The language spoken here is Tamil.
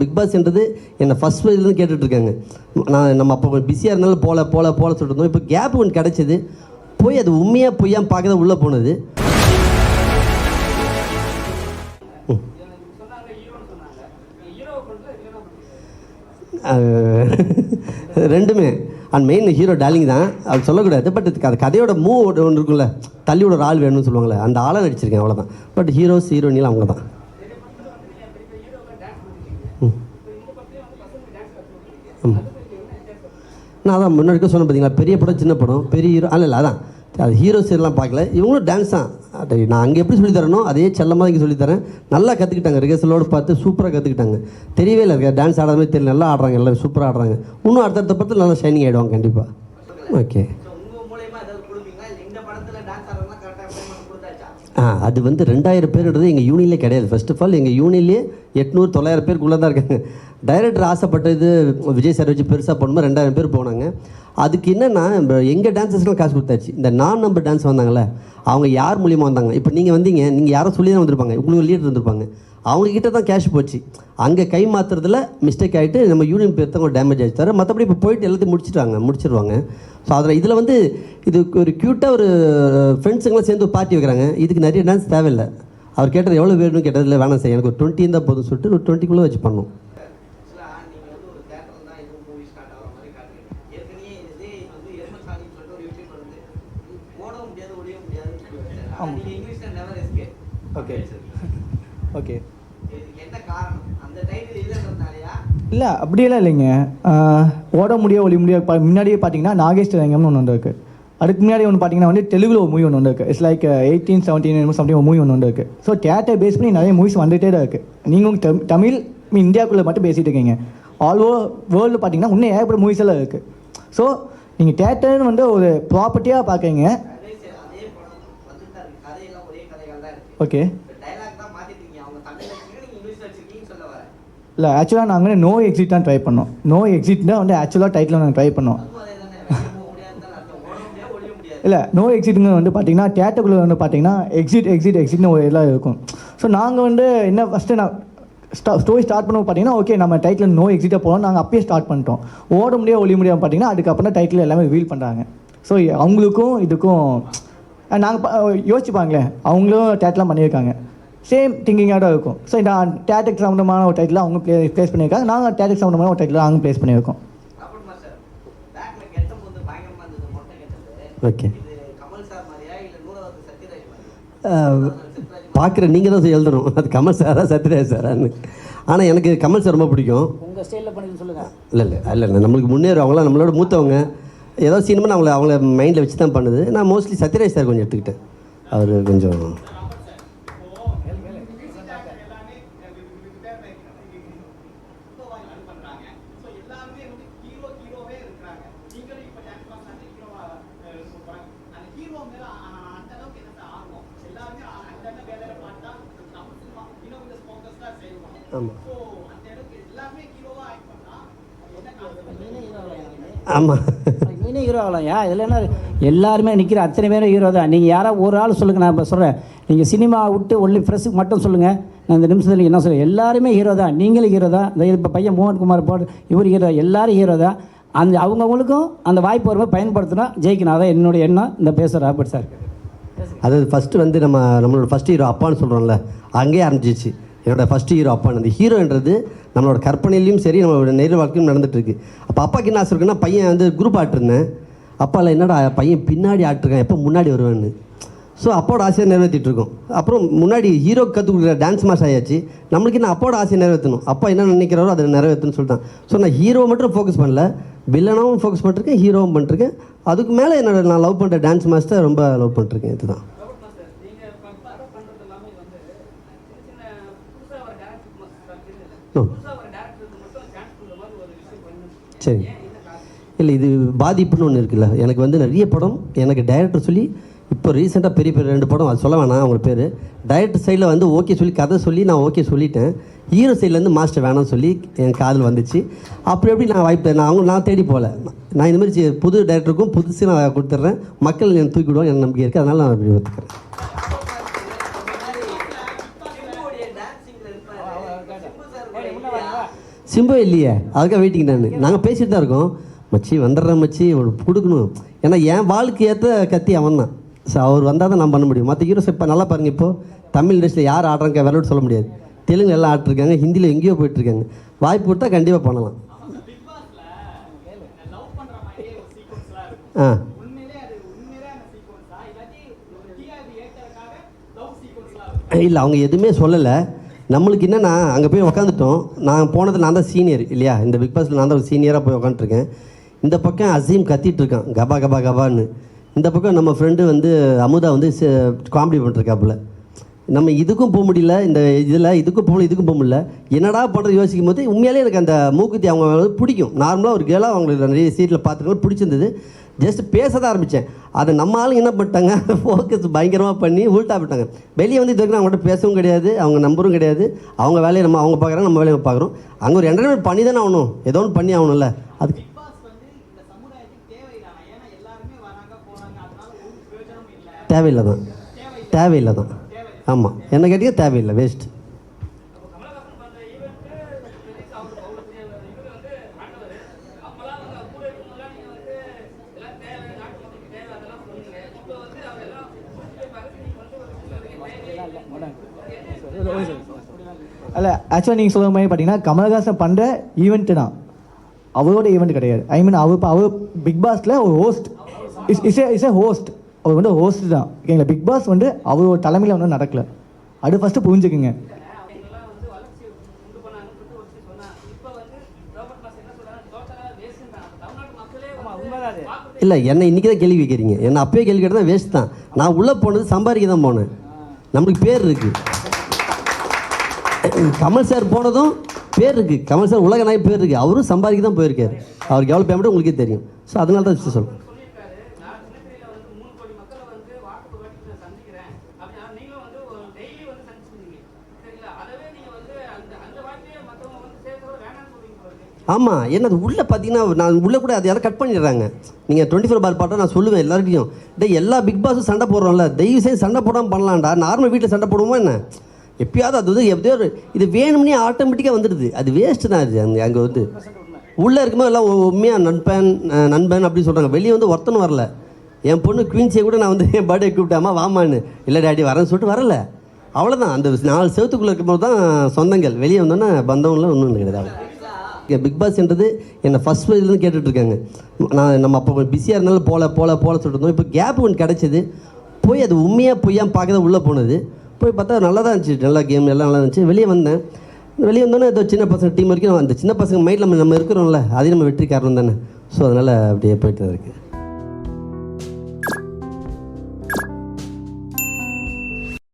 பிக் பாஸ்ன்றது என்னை ஃபஸ்ட் வயதுலேருந்து கேட்டுட்டு இருக்காங்க நான் நம்ம அப்போ பிஸியாக இருந்தாலும் போல போல போல சொல்லிட்டு இருந்தோம். இப்போ கேப் ஒன்று கிடச்சிது. போய் அது உண்மையாக பொய்யா பார்க்க உள்ளே போனது. ரெண்டுமே. அண்ட் மெயின் ஹீரோ டார்லிங் தான். அது சொல்லக்கூடாது. பட் அது கதையோட மூவ் ஒன்று இருக்குல்ல தள்ளியோட ஒரு ஆள் வேணும்னு சொல்லுவாங்களே அந்த ஆளை நடிச்சிருக்கேன் அவ்வளோதான் பட் ஹீரோஸ் ஹீரோயினிலாம் அவங்க தான் நான் அதான் முன்னாடி சொன்னேன் பார்த்தீங்களா பெரிய படம் சின்ன படம் பெரிய ஹீரோ அல்ல இல்லை அதான். அது ஹீரோ சீரெலாம் பார்க்கல. இவங்களும் டான்ஸ் தான். நான் அங்கே எப்படி சொல்லித் அதே செல்லமாக இங்கே சொல்லித்தரேன் நல்லா கற்றுக்கிட்டாங்க ரிகர்சலோடு பார்த்து சூப்பராக கற்றுக்கிட்டாங்க தெரியவே இல்லை இருக்கா டான்ஸ் ஆடாத மாதிரி தெரியல. நல்லா ஆடுறாங்க எல்லாம் சூப்பராக ஆடுறாங்க. இன்னும் அடுத்தடுத்த படத்தில் நல்லா ஷைனிங் ஆகிடுவாங்க கண்டிப்பாக ஓகே. ஆ அது வந்து ரெண்டாயிரம் பேருன்றது எங்கள் யூனியன்லேயே கிடையாது. ஃபர்ஸ்ட் ஆஃப் ஆல் எங்கள் யூனியன்லேயே எட்நூறு தொள்ளாயிரம் பேருக்குள்ளே தான் இருக்காங்க. டைரக்டர் ஆசைப்பட்டது விஜய் சார் வச்சு பெருசாக பண்ணும்போது ரெண்டாயிரம் பேர் போனாங்க. அதுக்கு என்னென்னா எங்கள் டான்ஸர்ஸ்லாம் காசு கொடுத்தாச்சு. இந்த நான் நம்பர் டான்ஸ் வந்தாங்களே அவங்க யார் மூலியமாக வந்தாங்க? இப்போ நீங்கள் வந்தீங்க நீங்கள் யாரோ சொல்லி தான் வந்திருப்பாங்க. உங்களுக்கு லீடர் வந்திருப்பாங்க அவங்கக்கிட்ட தான் கேஷ் போச்சு. அங்கே கை மாற்றுறதுல மிஸ்டேக் ஆகிட்டு நம்ம யூனியன் பேர் தான் டேமேஜ் ஆச்சு தவிர மற்றபடி இப்போ போயிட்டு எல்லாத்தையும் முடிச்சிட்டாங்க முடிச்சிருவாங்க. ஸோ அதில் இதில் வந்து இது ஒரு க்யூட்டாக ஒரு ஃப்ரெண்ட்ஸுங்களாம் சேர்ந்து பார்ட்டி வைக்கிறாங்க. இதுக்கு நிறைய டான்ஸ் தேவையில்லை. அவர் கேட்டது எவ்வளோ வேணும்னு கேட்டது வேணாம் சார் எனக்கு ஒரு டுவெண்ட்டி இருந்தால் போதும் சொல்லிட்டு ஒரு டுவெண்ட்டிக்குள்ளே வச்சு பண்ணோம். ஓகே ஓகே இல்லை அப்படியெல்லாம் இல்லைங்க. ஓட முடிய ஒளி முடிய முன்னாடியே பார்த்தீங்கன்னா நாகேஷ் ரங்கம்னு ஒன்று இருக்கு அதுக்கு முன்னாடி ஒன்று பார்த்தீங்கன்னா வந்து தெலுங்குல ஒரு மூவி ஒன்று வந்து இருக்கு it's like eighteen seventeen something ஒரு மூவி ஒன்று வந்து இருக்கு ஸோ தேட்டர் பேஸ் பண்ணி நிறைய மூவிஸ் வந்துட்டே தான் இருக்கு. நீங்கள் தமிழ் இந்தியாவுக்குள்ளே மட்டும் பேசிட்டு இருக்கீங்க. ஆல் ஓவர் வேர்ல்டு பார்த்தீங்கன்னா இன்னும் ஏகப்பட்ட மூவிஸ் எல்லாம் இருக்குது ஸோ நீங்கள் தேட்டர்னு வந்து ஒரு ப்ராப்பர்ட்டியாக பார்க்குறீங்க ஓகே இல்லை ஆக்சுவலாக நாங்கள் நோ எக்ஸிட் தான் ட்ரை பண்ணோம். நோ எக்ஸிட் தான் வந்து ஆக்சுவலாக டைட்டில் நாங்கள் ட்ரை பண்ணோம். இல்லை நோ எக்ஸிட்டுங்க வந்து பார்த்தீங்கன்னா தேட்டருக்குள்ளே வந்து பார்த்தீங்கன்னா எக்ஸிட் எக்ஸிட் எக்ஸிட்னு ஒரு எல்லாம் இருக்கும். ஸோ நாங்கள் வந்து என்ன ஃபஸ்ட்டு நான் ஸ்டோரி ஸ்டார்ட் பண்ண பார்த்தீங்கன்னா ஓகே நம்ம டைட்டில் நோ எக்ஸிட்டாக போகிறோம் நாங்கள் அப்பயே ஸ்டார்ட் பண்ணிட்டோம். ஓட முடியாது ஒளி முடியாது பார்த்தீங்கன்னா அதுக்கப்புறம் டைட்டில் எல்லாமே வீல் பண்ணுறாங்க ஸோ அவங்களுக்கும் இதுக்கும் நாங்கள் யோசிச்சுப்பாங்களேன் அவங்களும் டேட்லாம் பண்ணியிருக்காங்க. சேம் திங்கிங்காக தான் இருக்கும். ஸோ இந்த டேட்டக் சம்மந்தமான ஒரு டைட்டில் அவங்க ப்ளே ப்ளேஸ் பண்ணியிருக்காங்க. நாங்கள் டேட்டக் சம்மந்தமான ஒரு டைட்டில் நாங்கள் ப்ளேஸ் பண்ணியிருக்கோம். ஓகே பார்க்குற நீங்கள் தான் எழுதணும். அது கமல் சாரா சத்யராஜ் சாரான்னு ஆனால் எனக்கு கமல் சார் ரொம்ப பிடிக்கும். உங்கள் ஸ்டைலில் பண்ணி சொல்லுங்கள் இல்லை இல்லை இல்லை இல்லை. நம்மளுக்கு முன்னேறு அவங்களாம் நம்மளோட மூத்தவங்க. ஏதோ சினிமா அவங்கள அவங்கள மைண்டில் வச்சு தான் பண்ணுது. நான் மோஸ்ட்லி சத்யராஜ் சார் கொஞ்சம் எடுத்துக்கிட்டேன். அவர் கொஞ்சம் ஆமாம் ஆமாம் நீனே ஹீரோ ஆகலாம்யா இதில் என்ன எல்லாருமே நிற்கிற அத்தனை பேரும் ஹீரோ தான். நீங்கள் யாராவது ஒரு ஆள் சொல்லுங்கள் நான் இப்போ சொல்கிறேன் நீங்கள் சினிமா விட்டு ஒன்லி ஃப்ரெஷ்ஷுக்கு மட்டும் சொல்லுங்கள் நான் இந்த நிமிஷத்தில் என்ன சொல்லுங்கள் எல்லாருமே ஹீரோ தான். நீங்களும் ஹீரோ தான். இந்த இப்போ பையன் மோகன் குமார் போட்டு இவர் ஹீரோ எல்லாரும் ஹீரோ தான். அந்த அவங்கவுங்களுக்கும் அந்த வாய்ப்பு வரும்போது பயன்படுத்தினா ஜெயிக்கணும். அதான் என்னுடைய எண்ணம். இந்த பேசுகிற ராபர்ட் சார். அதாவது ஃபஸ்ட்டு வந்து நம்ம நம்மளோட ஃபஸ்ட் ஹீரோ அப்பான்னு சொல்கிறோம்ல அங்கேயே ஆரம்பிச்சிச்சு என்னோட ஃபஸ்ட் ஹீரோ அப்பான்னு அந்த ஹீரோன்றது நம்மளோட கற்பனையிலையும் சரி நம்மளோட நேர் வாழ்க்கையும் நடந்துட்டு அப்போ அப்பாவுக்கு என்ன ஆசை இருக்குன்னா பையன் வந்து குரூப் ஆட்டிருந்தேன். அப்பாவில் என்னடா பையன் பின்னாடி ஆட்டிருக்கேன் எப்போ முன்னாடி வருவேன்னு. ஸோ அப்போட ஆசையை நிறைவேற்றிட்டு இருக்கோம். அப்புறம் முன்னாடி ஹீரோ கற்றுக் கொடுக்குற டான்ஸ் மாஸ் ஆயாச்சு. நம்மளுக்கு என்ன அப்போட ஆசையை நிறைவேற்றணும். அப்பா என்ன நினைக்கிறாரோ அதை நிறைவேற்றணும்னு சொல்லிட்டான். ஸோ நான் ஹீரோ மட்டும் ஃபோக்கஸ் பண்ணல. வில்லனாவும் ஃபோக்கஸ் பண்ணிருக்கேன் ஹீரோவும் பண்ணிருக்கேன் அதுக்கு மேலே என்னோட நான் லவ் பண்ணுற டான்ஸ் மாஸ்டர் ரொம்ப லவ் பண்ணிருக்கேன் இதுதான். சரி. இல்லை இது பாதிப்புன்னு ஒன்று இருக்குல்ல. எனக்கு வந்து நிறைய படம் எனக்கு டைரக்டர் சொல்லி இப்போ ரீசெண்டாக பெரிய பெரிய ரெண்டு படம் அது சொல்ல வேணாம் அவங்க பேர். டைரக்டர் சைடில் வந்து ஓகே சொல்லி கதை சொல்லி நான் ஓகே சொல்லிட்டேன். ஹீரோ சைட்லேருந்து மாஸ்டர் வேணாம்னு சொல்லி என் காதில் வந்துச்சு. அப்படி எப்படி நான் வாய்ப்பு நான் அவங்க நான் தேடி போகல. நான் இந்த மாதிரி புது டைரக்டருக்கும் புதுசு நான் கொடுத்துட்றேன். மக்கள் என்னை தூக்கிவிடுவோம் என் நம்பிக்கை இருக்குது அதனால் நான் அப்படி ஒத்துக்கிறேன். சிம்பு இல்லையே? அதுக்காக வெயிட்டிங் நான். நாங்கள் பேசிட்டு தான் இருக்கோம். மச்சி வந்துடுறேன் மச்சி. கொடுக்கணும் ஏன்னா என் வாழ்க்கை ஏற்ற கத்தி அவன் தான். ஸோ அவர் வந்தால் தான் நான் பண்ண முடியும். மற்ற ஹீரோஸ் இப்போ நல்லா பாருங்கள் இப்போ. தமிழ் இண்டஸ்ட்ரியில் யார் ஆடுறாங்க விளையாட்டு சொல்ல முடியாது. தெலுங்கு எல்லாம் ஆட்டிருக்காங்க ஹிந்தியில் எங்கேயோ போயிட்டுருக்காங்க. வாய்ப்பு கொடுத்தா கண்டிப்பாக பண்ணலாம். ஆ. இல்லை அவங்க எதுவுமே சொல்லலை. நம்மளுக்கு என்னென்னா அங்கே போய் உக்காந்துட்டோம். நான் போனது நான் தான் சீனியர் இல்லையா? இந்த பிக் பாஸில் நான் தான் சீனியராக போய் உக்காந்துருக்கேன் இந்த பக்கம் அசீம் கத்திட்டு இருக்கான் கபா கபா கபான்னு. இந்த பக்கம் நம்ம ஃப்ரெண்டு வந்து அமுதா வந்து காமெடி பண்ணிருக்காப்புல நம்ம இதுக்கும் போக முடியல இந்த இதில் இதுக்கும் போகல இதுக்கும் போக முடியல. என்னடா பண்ணுறது யோசிக்கும் போது உண்மையாலே எனக்கு அந்த மூக்குத்தி அவங்க பிடிக்கும். நார்மலாக ஒரு கேளாக அவங்களுக்கு நிறைய சீட்டில் பார்த்துருக்கோம் பிடிச்சிருந்தது. ஜஸ்ட் பேச தான் ஆரம்பித்தேன் அதை நம்ம ஆளுங்க என்ன பண்ணிட்டாங்க? ஃபோக்கஸ் பயங்கரமாக பண்ணி உள்டா போட்டாங்க வெளியே வந்து இது வரைக்கும் அவங்கள்ட்ட பேசவும் கிடையாது அவங்க நம்பரும் கிடையாது. அவங்க வேலையை நம்ம அவங்க பார்க்குறாங்க நம்ம வேலையை பார்க்குறோம். அங்கே ஒரு என்டர்டைன்மெண்ட் பண்ணி தானே ஆகணும். ஏதோ ஒன்று பண்ணி ஆகணும்ல. அதுக்கு தேவையில்லை தான். தேவையில்லை தான். ஆமாம் என்ன கேட்டீங்க? தேவையில்லை வேஸ்ட் அல்ல ஆக்சுவலாக நீங்கள் சொல்கிற மாதிரி பார்த்தீங்கன்னா கமலஹாசன் பண்ணுற ஈவெண்ட்டு தான். அவரோட ஈவெண்ட் கிடையாது. ஐ மீன் அவர் இப்போ அவர் பிக் பாஸில் ஒரு host is is a is a host அவர் வந்து ஹோஸ்ட் தான். ஓகேங்களா பிக் பாஸ் வந்து அவரோட தலைமையில் வந்து நடக்கல. அது ஃபஸ்ட்டு புரிஞ்சுக்குங்க. இல்லை என்னை இன்றைக்கி தான் கேள்வி கேட்குறீங்க. என்னை அப்பயே கேள்வி கேட்டால் தான் வேஸ்ட் தான். நான் உள்ளே போனது சம்பாதிக்க தான் போனேன். நம்மளுக்கு பேர் இருக்குது கமல் சார் போனதும் பேர் இருக்குது கமல் சார் உலக நாய் பேர் இருக்குது அவரும் சம்பாதிக்க தான் போயிருக்காரு. அவருக்கு எவ்வளோ பேமெண்ட்டு உங்களுக்கே தெரியும். ஸோ அதனால தான் சொல்லுங்கள் சொல்கிறேன் ஆமாம் என்ன அது உள்ளே பார்த்தீங்கன்னா நான் உள்ளே கூட அதை யாரும் கட் பண்ணிடுறாங்க. நீங்கள் டுவெண்ட்டி ஃபோர் பார் பாட்டை நான் சொல்லுவேன் எல்லாருக்கையும் டேய் எல்லா பிக் பாஸும் சண்டை போடுறோம்ல. தயவு செய்து சண்டை போடாமல் பண்ணலாம்டா. நார்மல் வீட்டில் சண்டை போடுவோமா என்ன? எப்பயாவது அது வந்து எப்படியோ ஒரு இது வேணும்னே ஆட்டோமேட்டிக்காக வந்துடுது. அது வேஸ்ட்டு தான் அது. அங்கே அங்கே வந்து உள்ளே இருக்கும்போது எல்லாம் உண்மையாக நண்பன் நண்பன் அப்படி சொல்கிறாங்க வெளியே வந்து ஒருத்தனும் வரல. என் பொண்ணு குயின்ஸியை கூட நான் வந்து என் பர்த்டே கூப்பிட்டாமா வாமான்னு இல்லை டேடி வரேன்னு சொல்லிட்டு வரல. அவ்வளோதான் அந்த நாலு செவத்துக்குள்ளே இருக்கும்போது தான் சொந்தங்கள். வெளியே வந்தோன்னே பந்தவங்களாம் ஒன்றும் கிடையாது. இங்கே பிக் பாஸ்ன்றது என்னை ஃபஸ்ட் வயதுலேருந்து கேட்டுட்ருக்காங்க. நான் நம்ம அப்போ பிஸியாக இருந்தாலும் போல போல போல சொல்லிட்டு இருந்தோம். இப்போ கேப் ஒன்று கிடச்சிது. போய் அது உண்மையாக பொய்யான்னு பார்க்க தான் உள்ளே போனது. போய் பார்த்தா நல்லா தான் இருந்துச்சு. நல்லா கேம் எல்லாம் நல்லா இருந்துச்சு. வெளியே வந்தேன். வெளியே வந்தோன்னே ஏதோ சின்ன பசங்க டீம் வரைக்கும் அந்த சின்ன பசங்க மைண்டில் நம்ம நம்ம இருக்கிறோம்ல அதே நம்ம வெற்றி காரணம் தானே. ஸோ அதனால் அப்படியே போயிட்டு தான் இருக்குது